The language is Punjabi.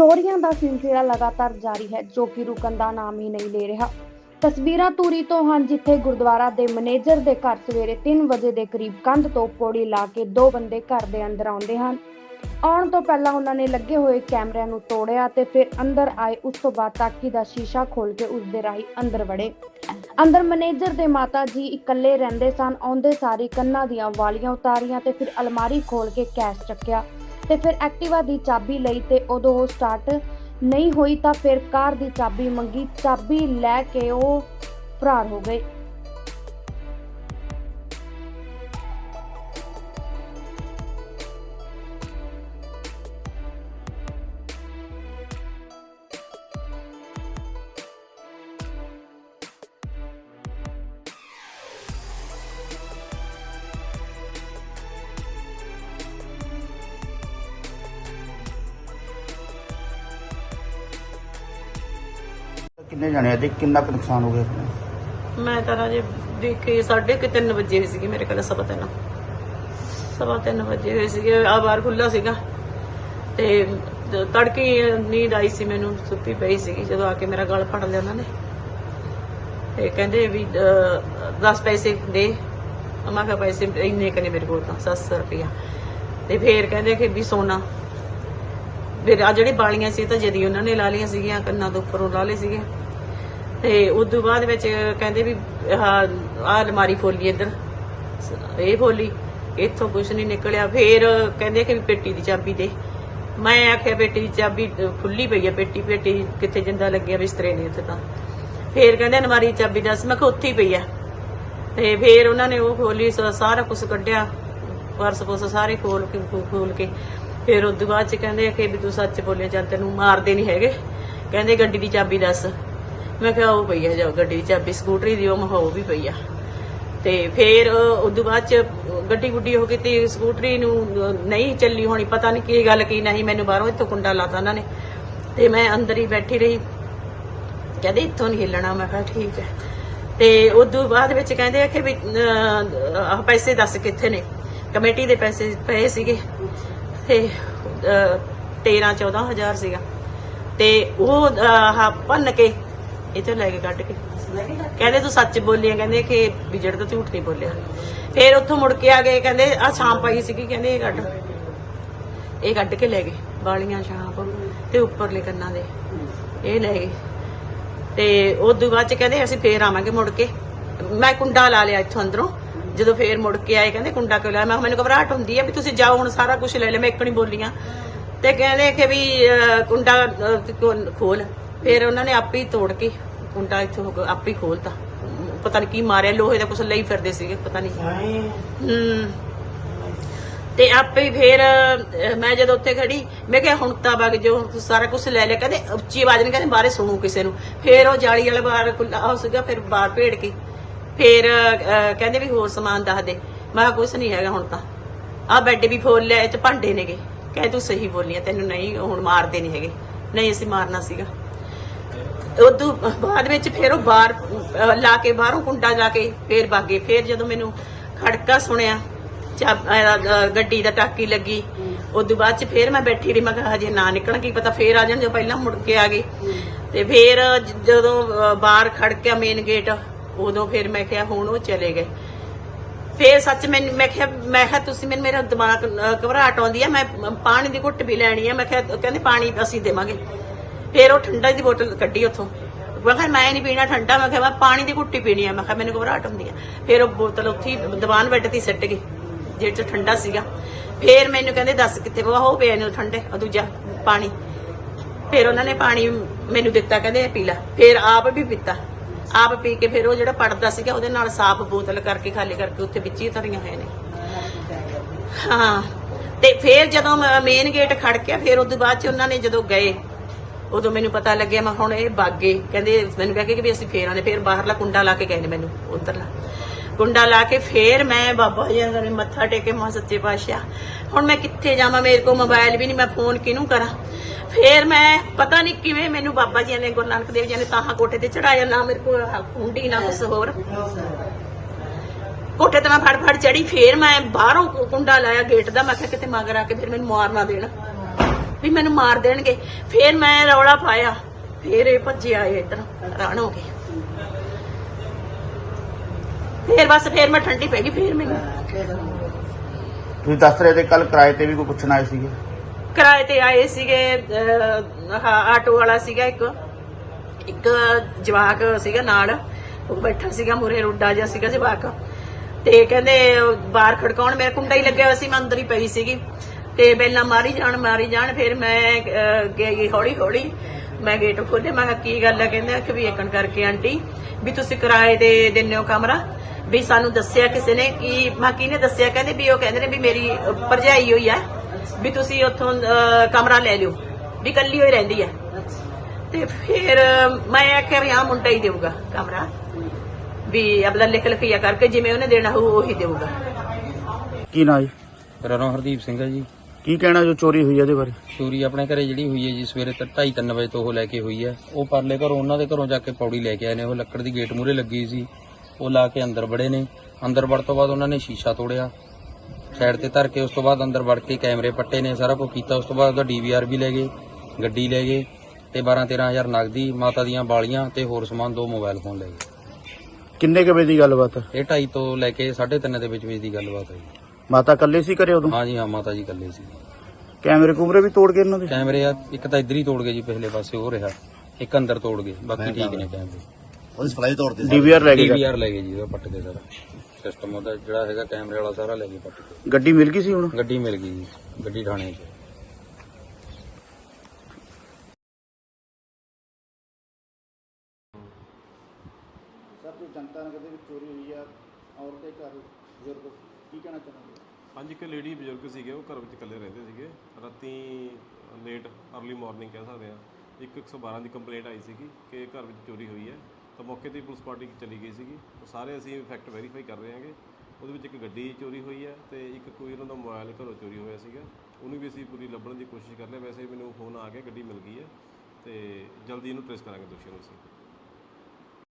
ਚੋਰੀਆਂ ਦਾ ਸਿਲਸਿਲਾ ਲਗਾਤਾਰ ਜਾਰੀ ਹੈ, ਜੋ ਕਿ ਰੁਕਣ ਦਾ ਨਾਮ ਹੀ ਨਹੀਂ ਲੈ ਰਿਹਾ। ਤਸਵੀਰਾਂ ਤੂਰੀ ਤੋਂ ਹਨ, ਜਿੱਥੇ ਗੁਰਦੁਆਰਾ ਦੇ ਮੈਨੇਜਰ ਦੇ ਘਰ ਸਵੇਰੇ 3 ਵਜੇ ਦੇ ਕਰੀਬ ਕੰਧ ਤੋਂ ਪੌੜੀ ਲਾ ਕੇ ਦੋ ਬੰਦੇ ਘਰ ਦੇ ਅੰਦਰ ਆਉਂਦੇ ਹਨ। ਆਉਣ ਤੋਂ ਪਹਿਲਾਂ ਉਹਨਾਂ ਨੇ ਲੱਗੇ ਹੋਏ ਕੈਮਰਿਆਂ ਨੂੰ ਤੋੜਿਆ ਤੇ ਫਿਰ ਅੰਦਰ ਆਏ, ਉਸ ਤੋਂ ਬਾਅਦ ਤਾਕੀ ਦਾ ਸ਼ੀਸ਼ਾ ਖੋਲ ਕੇ ਉਸ ਦੇ ਰਾਹੀਂ ਅੰਦਰ ਵੜੇ। ਅੰਦਰ ਮੈਨੇਜਰ ਦੇ ਮਾਤਾ ਜੀ ਇਕੱਲੇ ਰਹਿੰਦੇ ਸਨ, ਆਉਂਦੇ ਸਾਰੀ ਕੰਨਾਂ ਦੀਆਂ ਵਾਲੀਆਂ ਉਤਾਰੀਆਂ ਤੇ ਫਿਰ ਅਲਮਾਰੀ ਖੋਲ ਕੇ ਕੈਸ਼ ਚੱਕਿਆ। ਤੇ ਫਿਰ ਐਕਟਿਵਾ ਦੀ ਚਾਬੀ ਲਈ ਤੇ ਉਦੋਂ ਉਹ ਸਟਾਰਟ ਨਹੀਂ ਹੋਈ ਤਾਂ ਫਿਰ ਕਾਰ ਦੀ ਚਾਬੀ ਮੰਗੀ, ਚਾਬੀ ਲੈ ਕੇ ਉਹ ਫਰਾਰ ਹੋ ਗਏ। ਕਿੰਨੇ ਜਾਣੇ ਆ? ਤੇ ਕਿੰਨਾ ਕੁ ਨੁਕਸਾਨ ਹੋ ਗਿਆ ਮੈਂ ਤਾਂ ਰਾਜੇ ਦੇਖੇ ਸਾਢੇ ਕਿ 3 ਵਜੇ ਹੋਏ ਸੀਗੇ ਮੇਰੇ ਕੋਲ, ਸਵਾ ਤਿੰਨ। ਸਵਾ ਤਿੰਨ ਵਜੇ ਹੋਏ ਸੀਗੇ, ਆ ਬਾਰ ਖੁੱਲਾ ਸੀਗਾ। ਤੇ ਤ- ਤੜਕੇ ਹੀ ਨੀਂਦ ਆਈ ਸੀ ਮੈਨੂੰ, ਸੁੱਤੀ ਪਈ ਸੀਗੀ, ਜਦੋਂ ਆ ਕੇ ਮੇਰਾ ਗਲ ਫੜ ਲਿਆ ਉਹਨਾਂ ਨੇ। ਤੇ ਕਹਿੰਦੇ ਵੀ 10 ਪੈਸੇ ਦੇ। ਅਮਾ ਕਾ ਪੈਸੇ ਇੰਨੇ ਕਨੇ ਮੇਰੇ ਕੋਲ ਤਾਂ 700 ਰੁਪਇਆ। ਤੇ ਫੇਰ ਕਹਿੰਦੇ ਕਿ ਵੀ ਸੋਨਾ। ਫਿਰ ਆ ਜਿਹੜੀ ਬਾਲੀਆਂ ਸੀ, ਇਹ ਤਾਂ ਜਦੀ ਉਹਨਾਂ ਨੇ ਲਾ ਲਈਆਂ ਸੀਗੀਆਂ, ਕੰਨਾਂ ਦੇ ਉੱਪਰੋਂ ਲਾ ਲਏ ਸੀਗੇ। ਤੇ ਉਸ ਤੋਂ ਬਾਅਦ ਵਿੱਚ ਕਹਿੰਦੇ ਵੀ, ਆਹ ਆਹ ਅਲਮਾਰੀ ਖੋਲੀ ਇੱਧਰ। ਇਹ ਖੋਲੀ ਇੱਥੋਂ ਕੁਝ ਨਹੀਂ ਨਿਕਲਿਆ। ਫੇਰ ਕਹਿੰਦੇ ਕਿ ਵੀ ਪੇਟੀ ਦੀ ਚਾਬੀ ਦੇ। ਮੈਂ ਆਖਿਆ, ਪੇਟੀ ਦੀ ਚਾਬੀ ਖੁੱਲੀ ਪਈ ਆ, ਪੇਟੀ ਪੇਟੀ ਕਿੱਥੇ ਜਿੰਦਾ ਲੱਗਿਆ ਬਿਸਤਰੇ ਨੇ ਉੱਥੇ ਤਾਂ। ਫੇਰ ਕਹਿੰਦੇ, ਅਲਮਾਰੀ ਦੀ ਚਾਬੀ ਦੱਸ, ਮੈਂ ਕਿਹਾ ਉੱਥੇ ਹੀ ਪਈ ਆ। ਤੇ ਫੇਰ ਉਹਨਾਂ ਨੇ ਉਹ ਖੋਲੀ ਸਾਰਾ ਕੁਝ ਕੱਢਿਆ, ਪਰਸ ਪੁਰਸ ਸਾਰੇ ਖੋਲ ਕੇ ਖੋਲ ਕੇ। ਫੇਰ ਉਸ ਤੋਂ ਬਾਅਦ ਚ ਕਹਿੰਦੇ ਆ ਕਿ ਵੀ ਤੂੰ ਸੱਚ ਬੋਲਿਆ ਚੱਲ ਤੈਨੂੰ ਮਾਰਦੇ ਨਹੀਂ ਹੈਗੇ। ਕਹਿੰਦੇ, ਗੱਡੀ ਦੀ ਚਾਬੀ ਦੱਸ। ਮੈਂ ਕਿਹਾ ਉਹ ਪਈ ਆ ਜਾ ਗੱਡੀ ਚਾਬੀ ਸਕੂਟਰੀ ਦੀ ਉਹ ਮੈਂ ਵੀ ਪਈ ਆ। ਤੇ ਫੇਰ ਉਸ ਬਾਅਦ ਚ ਗੱਡੀ ਗੁੱਡੀ ਹੋ ਗਈ ਤੇ ਸਕੂਟਰੀ ਨੂੰ ਨਹੀਂ ਚੱਲੀ ਹੋਣੀ, ਪਤਾ ਨਹੀਂ ਕੀ ਗੱਲ ਕੀ ਨਹੀਂ, ਮੈਨੂੰ ਬਾਹਰੋਂ ਇੱਥੋਂ ਕੁੰਡਾ ਲਾਤਾ ਉਹਨਾਂ ਨੇ। ਤੇ ਮੈਂ ਅੰਦਰ ਹੀ ਬੈਠੀ ਰਹੀ। ਕਹਿੰਦੇ ਇੱਥੋਂ ਨਹੀਂ ਹਿੱਲਣਾ, ਮੈਂ ਕਿਹਾ ਠੀਕ ਹੈ। ਤੇ ਉਦੋਂ ਬਾਅਦ ਵਿੱਚ ਕਹਿੰਦੇ ਆ ਕਿ ਵੀ ਆਹ ਪੈਸੇ ਦੱਸ ਕਿੱਥੇ ਨੇ? ਕਮੇਟੀ ਦੇ ਪੈਸੇ ਪਏ ਸੀਗੇ। ਤੇ 13 14000 ਸੀਗਾ। ਤੇ ਉਹ ਆਹ ਭੰਨ ਕੇ ਇਹ ਇੱਥੇ ਲੈ ਕੇ ਕੱਢ ਕੇ। ਕਹਿੰਦੇ ਤੂੰ ਸੱਚ ਬੋਲੀ ਆ ਕਹਿੰਦੇ ਕਿ ਵਿਜੜ ਤਾਂ ਝੂਠ ਨਹੀਂ ਬੋਲਿਆ। ਫਿਰ ਉੱਥੋਂ ਮੁੜ ਕੇ ਆ ਗਏ ਕਹਿੰਦੇ ਆ ਛਾਂਪ ਪਾਈ ਸੀਗੀ ਕਹਿੰਦੇ ਇਹ ਕੱਢ। ਇਹ ਕੱਢ ਕੇ ਲੈ ਗਏ ਬਾਲੀਆਂ ਛਾਂਪ ਤੇ ਉੱਪਰਲੇ ਕੰਨਾਂ ਦੇ। ਇਹ ਲੈ ਗਏ। ਤੇ ਉਦੋਂ ਬਾਅਦ ਚ ਕਹਿੰਦੇ ਅਸੀਂ ਫੇਰ ਆਵਾਂਗੇ ਮੁੜ ਕੇ। ਮੈਂ ਕੁੰਡਾ ਲਾ ਲਿਆ ਇੱਥੋਂ ਅੰਦਰੋਂ। ਜਦੋਂ ਫੇਰ ਮੁੜ ਕੇ ਆਏ ਕਹਿੰਦੇ ਕੁੰਡਾ ਕਿਉਂ ਲਾਇਆ? ਮੈਂ ਕਿਹਾ, ਮੈਨੂੰ ਘਬਰਾਹਟ ਹੁੰਦੀ ਹੈ ਵੀ ਤੁਸੀਂ ਜਾਓ ਹੁਣ ਸਾਰਾ ਕੁਝ ਲੈ ਲੈ ਮੈਂ ਇੱਕ ਨਹੀਂ ਬੋਲੀਆਂ। ਤੇ ਕਹਿੰਦੇ ਕਿ ਵੀ ਕੁੰਡਾ ਖੋਲ। ਫੇਰ ਉਹਨਾਂ ਨੇ ਆਪੇ ਹੀ ਤੋੜ ਕੇ ਕੁੰਡਾ ਇੱਥੋਂ ਆਪੇ ਹੀ ਖੋਲਤਾ। ਪਤਾ ਨਹੀਂ ਕੀ ਮਾਰਿਆ ਲੋਹੇ ਦਾ ਕੁਝ ਲਈ ਫਿਰਦੇ ਸੀਗੇ ਪਤਾ ਨਹੀਂ ਹੂੰ। ਤੇ ਆਪੇ ਹੀ ਫੇਰ ਮੈਂ ਜਦੋਂ ਉੱਥੇ ਖੜੀ ਮੈਂ ਕਿਹਾ ਹੁਣ ਤਾਂ ਵਗ ਜੋ ਸਾਰਾ ਕੁਝ ਲੈ ਲਿਆ ਕਹਿੰਦੇ ਉੱਚੀ ਆਵਾਜ਼ ਨਹੀਂ ਕਹਿੰਦੇ ਬਾਹਰੇ ਸੁਣੂ ਕਿਸੇ ਨੂੰ। ਫੇਰ ਉਹ ਜਾਲੀ ਵਾਲਾ ਬਾਹਰ ਖੁੱਲਾ ਹੋ ਸੀਗਾ ਫਿਰ ਬਾਹਰ ਭੇੜ ਕੇ। ਫੇਰ ਕਹਿੰਦੇ ਵੀ ਹੋਰ ਸਮਾਨ ਦੱਸ ਦੇ। ਮੈਂ ਕਿਹਾ ਕੁਝ ਨਹੀਂ ਹੈਗਾ ਹੁਣ ਤਾਂ। ਆਹ ਬੈੱਡ ਵੀ ਫੋਲ ਲਿਆ ਇਹ ਚ ਭਾਂਡੇ ਨੇਗੇ। ਕਹੇ ਤੂੰ ਸਹੀ ਬੋਲੀ ਆ ਤੈਨੂੰ ਨਹੀਂ ਹੁਣ ਮਾਰਦੇ ਨਹੀਂ ਹੈਗੇ। ਨਹੀਂ ਅਸੀਂ ਮਾਰਨਾ ਸੀਗਾ। ਉਦੋਂ ਬਾਅਦ ਵਿੱਚ ਫਿਰ ਉਹ ਬਾਹਰ ਲਾ ਕੇ ਬਾਹਰੋਂ ਕੁੰਡਾ ਲਾ ਕੇ ਫਿਰ ਭਾਗੇ ਫੇਰ ਜਦੋਂ ਮੈਨੂੰ ਖੜਕਾ ਸੁਣਿਆ ਚਾਬ- ਗੱਡੀ ਦਾ ਟਾਕੀ ਲੱਗੀ ਉਦੋਂ ਬਾਅਦ ਚ ਫਿਰ ਮੈਂ ਬੈਠੀ ਰਹੀ ਮੈਂ ਕਿਹਾ ਹਜੇ ਨਾ ਨਿਕਲਣ ਕੀ ਪਤਾ ਫੇਰ ਆ ਜਾਣ ਜੋ ਪਹਿਲਾਂ ਮੁੜ ਕੇ ਆ ਗਏ। ਤੇ ਫੇਰ ਜਦੋਂ ਬਾਹਰ ਖੜਕਿਆ ਮੇਨ ਗੇਟ ਉਦੋਂ ਫਿਰ ਮੈਂ ਕਿਹਾ ਹੁਣ ਉਹ ਚਲੇ ਗਏ। ਫੇਰ ਸੱਚ ਮੈਂ ਮੈਂ ਕਿਹਾ ਮੈਂ ਕਿਹਾ ਤੁਸੀਂ ਮੈਨੂੰ ਮੇਰਾ ਦਿਮਾਗ ਅਹ, ਘਬਰਾਹਟ ਆਉਂਦੀ ਆ ਮੈਂ ਪਾਣੀ ਦੀ ਘੁੱਟ ਵੀ ਲੈਣੀ ਆ ਮੈਂ ਕਿਹਾ ਕਹਿੰਦੇ ਪਾਣੀ ਅਸੀਂ ਦੇਵਾਂਗੇ। ਫਿਰ ਉਹ ਠੰਡਾ ਦੀ ਬੋਤਲ ਕੱਢੀ ਉੱਥੋਂ। ਮੈਂ ਕਿਹਾ, ਮੈਂ ਨਹੀਂ ਪੀਣਾ ਠੰਡਾ। ਮੈਂ ਕਿਹਾ, ਮੈਂ ਪਾਣੀ ਦੀ ਘੁੱਟੀ ਪੀਣੀ ਆ। ਮੈਂ ਕਿਹਾ, ਮੈਨੂੰ ਘਬਰਾਹਟ ਹੁੰਦੀ ਆ। ਫਿਰ ਉਹ ਬੋਤਲ ਉੱਥੇ ਦੀਵਾਨ ਬੈੱਡ ਤੇ ਸਿੱਟ ਗਈ ਜਿਹੜੇ ਚ ਠੰਡਾ ਸੀਗਾ। ਫਿਰ ਮੈਨੂੰ ਕਹਿੰਦੇ, ਦੱਸ ਕਿੱਥੇ ਵਾ ਉਹ ਪਿਆ ਨੂੰ ਠੰਡੇ, ਉਹ ਦੂਜਾ ਪਾਣੀ। ਫਿਰ ਉਹਨਾਂ ਨੇ ਪਾਣੀ ਮੈਨੂੰ ਦਿੱਤਾ, ਕਹਿੰਦੇ, ਇਹ ਪੀ ਲੈ। ਫਿਰ ਆਪ ਵੀ ਪੀਤਾ। ਆਪ ਪੀ ਕੇ ਫਿਰ ਉਹ ਜਿਹੜਾ ਪੜਦਾ ਸੀਗਾ, ਉਹਦੇ ਨਾਲ ਸਾਫ਼ ਬੋਤਲ ਕਰਕੇ, ਖਾਲੀ ਕਰਕੇ ਉੱਥੇ ਵਿੱਚ ਹੀ ਧਰੀਆਂ ਹੋਏ ਨੇ। ਹਾਂ। ਤੇ ਫਿਰ ਜਦੋਂ ਮੇਨ ਗੇਟ ਖੜ ਕੇ ਫਿਰ ਉਦੋਂ ਬਾਅਦ ਚ ਉਹਨਾਂ ਨੇ ਜਦੋਂ ਗਏ ਉਦੋਂ ਮੈਨੂੰ ਪਤਾ ਲੱਗਿਆ, ਮੈਂ ਹੁਣ ਇਹ ਬਾਗੇ। ਕਹਿੰਦੇ ਮੈਨੂੰ ਕਹਿ ਕੇ ਵੀ ਅਸੀਂ ਫੇਰ ਆਨੇ ਫਿਰ ਬਾਹਰਲਾ ਕੁੰਡਾ ਲਾ ਕੇ ਗਏ ਨੇ ਮੈਨੂੰ, ਉਧਰਲਾ। ਕੁੰਡਾ ਲਾ ਕੇ ਫੇਰ ਮੈਂ ਬਾਬਾ ਜੀ ਦੇ ਮੱਥਾ ਟੇਕੇ ਮਾ ਸੱਚੇ ਪਾਤਸ਼ਾਹ, ਹੁਣ ਮੈਂ ਕਿੱਥੇ ਜਾਵਾਂ? ਮੇਰੇ ਕੋਲ ਮੋਬਾਈਲ ਵੀ ਨਹੀਂ ਮੈਂ ਫੋਨ ਕਿਹਨੂੰ ਕਰਾਂ? ਫੇਰ ਮੈਂ ਪਤਾ ਨਹੀਂ ਕਿਵੇਂ ਮੈਨੂੰ ਬਾਬਾ ਜੀ ਨੇ, ਗੁਰੂ ਨਾਨਕ ਦੇਵ ਜੀ ਨੇ ਤਾਹਾਂ ਕੋਠੇ ਤੇ ਚੜਾਇਆ, ਨਾ ਮੇਰੇ ਕੋਲ ਕੁੰਡੀ, ਨਾ ਕੁਛ ਹੋਰ। ਕੋਠੇ ਤੇ ਮੈਂ ਫੜ ਫੜ ਚੜੀ, ਫੇਰ ਮੈਂ ਬਾਹਰੋਂ ਕੁੰਡਾ ਲਾਇਆ ਗੇਟ ਦਾ, ਮੈਂ ਕਿਹਾ ਕਿਤੇ ਮਗਰ ਆ ਕੇ ਫਿਰ ਮੈਨੂੰ ਮਾਰ ਨਾ ਦੇਣ। ਵੀ ਮੈਨੂੰ ਮਾਰ ਦੇਣਗੇ। ਫਿਰ ਮੈਂ ਰੌਲਾ ਪਾਇਆ। ਫਿਰ ਇਹ ਭੱਜੇ ਆਏ ਇੱਧਰ ਹੈਰਾਨ ਹੋ ਗਏ। ਫਿਰ ਬਸ ਫਿਰ ਮੈਂ ਠੰਡੀ ਪੈ ਗਈ ਫਿਰ ਮੈਨੂੰ। ਤੁਸੀਂ ਦੱਸ ਰਹੇ ਤੇ ਕੱਲ ਕਿਰਾਏ ਤੇ ਵੀ ਕੋਈ ਪੁੱਛਣ ਆਏ ਸੀਗੇ? ਕਿਰਾਏ ਤੇ ਆਏ ਸੀਗੇ ਅਹ, ਆਟੋ ਵਾਲਾ ਸੀਗਾ ਇੱਕ। ਇੱਕ ਜਵਾਕ ਸੀਗਾ ਨਾਲ ਉਹ ਬੈਠਾ ਸੀਗਾ ਮੁਰੇ ਰੁੱਡਾ ਜਿਹਾ ਸੀਗਾ ਜਵਾਕ। ਤੇ ਕਹਿੰਦੇ ਉਹ ਬਾਹਰ ਖੜਕਾਉਣ ਮੇਰਾ ਕੁੰਡਾ ਹੀ ਲੱਗਿਆ ਹੋਇਆ ਸੀ ਮੈਂ ਅੰਦਰ ਹੀ ਪਈ ਸੀਗੀ। ਤੇ ਬੈਲਾਂ ਮਾਰੀ ਜਾਣ ਮਾਰੀ ਜਾਣ ਫਿਰ ਮੈਂ ਗਈ ਹੌਲੀ ਹੌਲੀ। ਮੈਂ ਗੇਟ ਖੋਲ੍ਹਿਆ ਮੈਂ ਕਿਹਾ ਕੀ ਗੱਲ ਹੈ ਕਹਿੰਦੇ ਕਿ ਵੀ ਏਕਣ ਕਰਕੇ ਆਂਟੀ ਵੀ ਤੁਸੀਂ ਕਿਰਾਏ ਦੇ ਦਿੰਦੇ ਹੋ ਕਮਰਾ। ਵੀ ਸਾਨੂੰ ਦੱਸਿਆ ਕਿਸੇ ਨੇ ਕਿ ਮੈਂ ਕਿਹਨੇ ਦੱਸਿਆ? ਕਹਿੰਦੇ ਵੀ ਉਹ ਕਹਿੰਦੇ ਨੇ ਵੀ ਮੇਰੀ ਅਹ, ਹੋਈ ਹੈ ਵੀ ਤੁਸੀਂ ਉੱਥੋਂ ਕਮਰਾ ਲੈ ਲਿਓ। ਵੀ ਕੱਲੀ ਹੋਈ ਰਹਿੰਦੀ ਆ। ਤੇ ਫਿਰ ਮੈਂ ਆਖਿਆ ਵੀ ਆ ਮੁੰਡਾ ਹੀ ਦੇਊਗਾ ਕਮਰਾ। ਵੀ ਆਪਣਾ ਲਿਖ ਲਿਖਿਆ ਕਰਕੇ ਜਿਵੇਂ ਉਹਨੇ ਦੇਣਾ ਹੋਊ ਉਹੀ ਦੇਊਗਾ। ਕੀ ਨਾ ਜੀ? ਮੇਰਾ ਨਾਮ ਹਰਦੀਪ ਸਿੰਘ ਹੈ ਜੀ। ਕੀ ਕਹਿਣਾ ਜੋ ਚੋਰੀ ਹੋਈ ਹੈ ਇਹਦੇ ਬਾਰੇ? ਚੋਰੀ ਆਪਣੇ ਘਰੇ ਜਿਹੜੀ ਹੋਈ ਹੈ ਜੀ ਸਵੇਰੇ 2:30 ਵਜੇ ਤੋਂ ਉਹ ਲੈ ਕੇ ਹੋਈ ਹੈ। ਉਹ ਪਰਲੇ ਘਰੋਂ ਉਹਨਾਂ ਦੇ ਘਰੋਂ ਜਾ ਕੇ ਪੌੜੀ ਲੈ ਕੇ ਆਏ ਨੇ। ਉਹ ਲੱਕੜ ਦੀ ਗੇਟ ਮੂਰੇ ਲੱਗੀ ਸੀ। ਉਹ ਲਾ ਕੇ ਅੰਦਰ ਵੜੇ ਨੇ। ਅੰਦਰ ਵੜ ਤੋਂ ਬਾਅਦ ਉਹਨਾਂ ਨੇ ਸ਼ੀਸ਼ਾ ਤੋੜਿਆ। ਸਾਈਡ ਤੇ ਧਰ ਕੇ ਉਸ ਤੋਂ ਬਾਅਦ ਅੰਦਰ ਵੜ ਕੇ ਕੈਮਰੇ ਪੱਟੇ ਨੇ। ਸਾਰਾ ਕੁਝ ਕੀਤਾ। ਉਸ ਤੋਂ ਬਾਅਦ ਉਹਦਾ ਡੀਵੀਆਰ ਵੀ ਲੈ ਗਏ ਗੱਡੀ ਲੈ ਗਏ ਤੇ 12 13000 ਨਗਦੀ ਮਾਤਾ ਦੀਆਂ ਬਾਲੀਆਂ ਤੇ ਹੋਰ ਸਮਾਨ ਦੋ ਮੋਬਾਈਲ ਫੋਨ ਲੈ ਗਏ। ਕਿੰਨੇ ਕੁ ਵਜੇ ਦੀ ਗੱਲਬਾਤ? ਇਹ 2:30 ਤੋਂ ਲੈ ਕੇ 3:30 ਦੇ ਵਿੱਚ ਵਿੱਚ ਦੀ ਗੱਲਬਾਤ ਹੈ ਜੀ। ਮਾਤਾ ਇਕੱਲੇ ਸੀ ਘਰੇ ਉਦੋਂ? ਹਾਂ ਜੀ ਹਾਂ ਮਾਤਾ ਜੀ ਇਕੱਲੇ ਸੀ। ਕੈਮਰੇ ਕੂਮਰੇ ਵੀ ਤੋੜ ਗਏ ਇਹਨਾਂ ਦੇ? ਕੈਮਰੇ ਆ ਇੱਕ ਤਾਂ ਇੱਧਰ ਹੀ ਤੋੜ ਗਏ ਜੀ ਪਿਛਲੇ ਪਾਸੇ ਹੋ ਰਿਹਾ। ਇੱਕ ਅੰਦਰ ਤੋੜ ਗਏ ਬਾਕੀ ਠੀਕ ਨੇ ਕੈਮਰੇ। ਉਹਦੀ ਸਪਲਾਈ ਤੋੜਦੇ ਡੀਵੀਆਰ ਲੈ ਗਏ ਡੀਵੀਆਰ ਲੈ ਗਏ ਜੀ ਉਹ ਪੱਟ ਕੇ ਸਾਰਾ। ਸਿਸਟਮ ਉਹਦਾ ਜਿਹੜਾ ਹੈਗਾ ਕੈਮਰੇ ਵਾਲਾ ਸਾਰਾ ਲੈ ਗਏ ਪੱਟ ਕੇ। ਗੱਡੀ ਮਿਲ ਗਈ ਸੀ ਹੁਣ? ਗੱਡੀ ਮਿਲ ਗਈ ਜੀ ਗੱਡੀ ਥਾਣੇ 'ਚ। ਸਰ ਜੋ ਜਨਤਾ ਨਗਰ ਦੇ ਵਿੱਚ ਚੋਰੀ ਹੋਈ ਆ ਔਰਤ ਦੇ ਘਰ ਬਜ਼ੁਰਗ, ਕੀ ਕਹਿਣਾ ਚਾਹੁੰਦੇ ਹਾਂਜੀ, ਇੱਕ ਲੇਡੀ ਬਜ਼ੁਰਗ ਸੀਗੇ, ਉਹ ਘਰ ਵਿੱਚ ਇਕੱਲੇ ਰਹਿੰਦੇ ਸੀਗੇ। ਰਾਤੀ ਲੇਟ ਅਰਲੀ ਮਾਰਨਿੰਗ ਕਹਿ ਸਕਦੇ ਆ ਇੱਕ 112 ਦੀ ਕੰਪਲੇਂਟ ਆਈ ਸੀਗੀ ਕਿ ਘਰ ਵਿੱਚ ਚੋਰੀ ਹੋਈ ਹੈ। ਤਾਂ ਮੌਕੇ ਤੇ ਹੀ ਪੁਲਿਸ ਪਾਰਟੀ ਚਲੀ ਗਈ ਸੀਗੀ। ਉਹ ਸਾਰੇ ਅਸੀਂ ਫੈਕਟ ਵੈਰੀਫਾਈ ਕਰ ਰਹੇ ਹਾਂਗੇ, ਉਹਦੇ ਵਿੱਚ ਇੱਕ ਗੱਡੀ ਚੋਰੀ ਹੋਈ ਹੈ ਤੇ ਇੱਕ ਕੋਈ ਉਹਨਾਂ ਦਾ ਮੋਬਾਈਲ ਘਰੋਂ ਚੋਰੀ ਹੋਇਆ ਸੀਗਾ। ਉਹਨੂੰ ਵੀ ਅਸੀਂ ਪੂਰੀ ਲੱਭਣ ਦੀ ਕੋਸ਼ਿਸ਼ ਕਰ ਰਹੇ ਵੈਸੇ ਮੈਨੂੰ ਫੋਨ ਆ ਗਿਆ, ਗੱਡੀ ਮਿਲ ਗਈ ਹੈ ਤੇ ਜਲਦੀ ਇਹਨੂੰ ਟ੍ਰੇਸ ਕਰਾਂਗੇ ਦੋਸ਼ੀਆਂ ਨੂੰ ਅਸੀਂ।